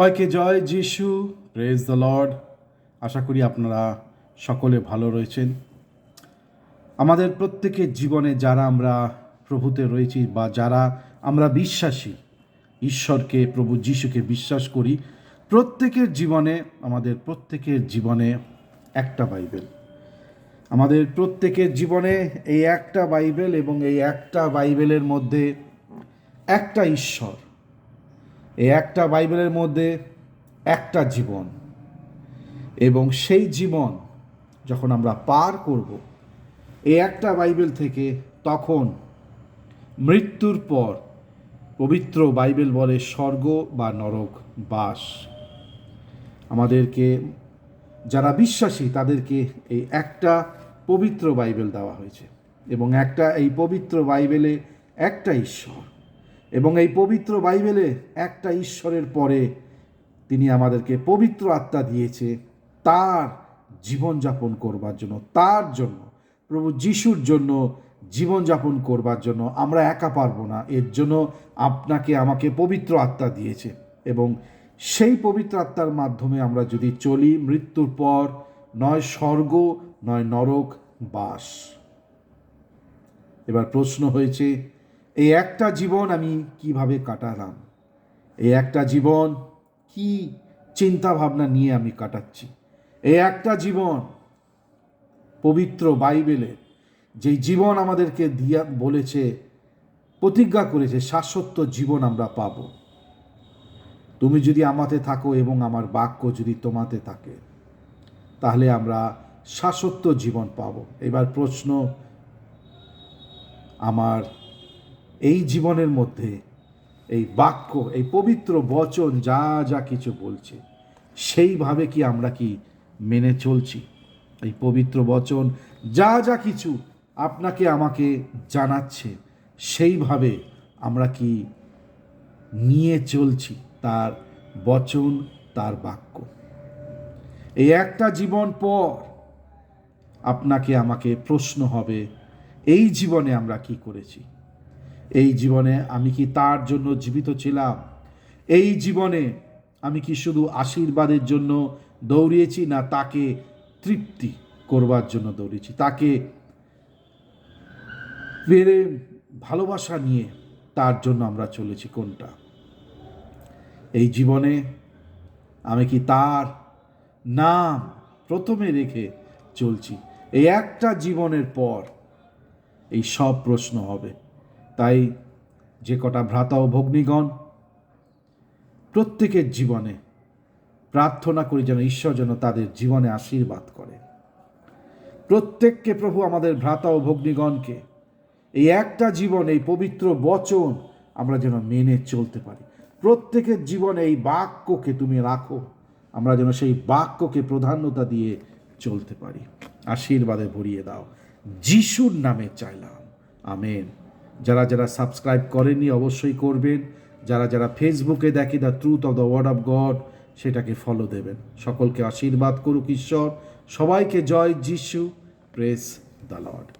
সবাইকে জয় যিশু। প্রেজ দ্য লর্ড আশা করি আপনারা সকলে ভালো রয়েছেন। আমাদের প্রত্যেকের জীবনে যারা আমরা প্রভুতে রয়েছি বা যারা আমরা বিশ্বাসী, ঈশ্বরকে, প্রভু যিশুকে বিশ্বাস করি, প্রত্যেকের জীবনে, আমাদের প্রত্যেকের জীবনে একটা বাইবেল। আমাদের প্রত্যেকের জীবনে এই একটা বাইবেল এবং এই একটা বাইবেলের মধ্যে একটা ঈশ্বর। এই একটা বাইবেলের মধ্যে একটা জীবন। এবং সেই জীবন যখন আমরা পার করব এই একটা বাইবেল থেকে তখন মৃত্যুর পর পবিত্র বাইবেল বলে স্বর্গ বা নরক বাস। আমাদেরকে, যারা বিশ্বাসী, তাদেরকে এই একটা পবিত্র বাইবেল দেওয়া হয়েছে। এবং একটা এই পবিত্র বাইবেলে একটা ঈশ্বর। এবং এই পবিত্র বাইবেলে একটা ঈশ্বরের পরে তিনি আমাদেরকে পবিত্র আত্মা দিয়েছে তার জীবনযাপন করবার জন্য, তার জন্য, প্রভু যিশুর জন্য জীবনযাপন করবার জন্য আমরা একা পারব না। এর জন্য আপনাকে, আমাকে পবিত্র আত্মা দিয়েছে এবং সেই পবিত্র আত্মার মাধ্যমে আমরা যদি চলি, মৃত্যুর পর নয় স্বর্গ, নয় নরক, বাস। এবার প্রশ্ন হয়েছে এই একটা জীবন আমি কীভাবে কাটালাম? এই একটা জীবন কি চিন্তা ভাবনা নিয়ে আমি কাটাচ্ছি? এই একটা জীবন পবিত্র বাইবেলে যেই জীবন আমাদেরকে দিয়া বলেছে, প্রতিজ্ঞা করেছে, শাশ্বত জীবন আমরা পাব। তুমি যদি আমাতে থাকো এবং আমার বাক্য যদি তোমাতে থাকে, তাহলে আমরা শাশ্বত জীবন পাব। এবার প্রশ্ন, আমার এই জীবনের মধ্যে এই বাক্য, এই পবিত্র বচন যা যা কিছু বলছে, সেইভাবে কি আমরা কি মেনে চলছি? এই পবিত্র বচন যা যা কিছু আপনাকে আমাকে জানাচ্ছে, সেইভাবে আমরা কি নিয়ে চলছি তার বচন, তার বাক্য। এই একটা জীবন পর আপনাকে, আমাকে প্রশ্ন হবে, এই জীবনে আমরা কি করেছি? এই জীবনে আমি কি তার জন্য জীবিত ছিলাম? এই জীবনে আমি কি শুধু আশীর্বাদের জন্য দৌড়িয়েছি না তাকে তৃপ্তি করবার জন্য দৌড়িয়েছি? তাকে পেরে ভালোবাসা নিয়ে তার জন্য আমরা চলেছি। কোনটা? এই জীবনে আমি কি তার নাম প্রথমে রেখে চলছি? এই একটা জীবনের পর এই সব প্রশ্ন হবে। তাই যে কটা ভ্রাতা ও ভগ্নীগণ প্রত্যেকের জীবনে প্রার্থনা করি যেন ঈশ্বর যেন তাদের জীবনে আশীর্বাদ করে। প্রত্যেককে প্রভু আমাদের ভ্রাতা ও ভগ্নীগণকে এই একটা জীবন, এই পবিত্র বচন আমরা যেন মেনে চলতে পারি। প্রত্যেকের জীবনে এই বাক্যকে তুমি রাখো, আমরা যেন সেই বাক্যকে প্রাধান্যতা দিয়ে চলতে পারি। আশীর্বাদে ভরিয়ে দাও, যিশুর নামে চাইলাম। আমেন। যারা যারা সাবস্ক্রাইব করেনি অবশ্যই করবেন। যারা যারা ফেসবুকে দেখে the truth of the word of God, সেটাকে ফলো দেবেন। সকলকে আশীর্বাদ করুক ঈশ্বর। সবাইকে জয় যিশু। Praise the Lord.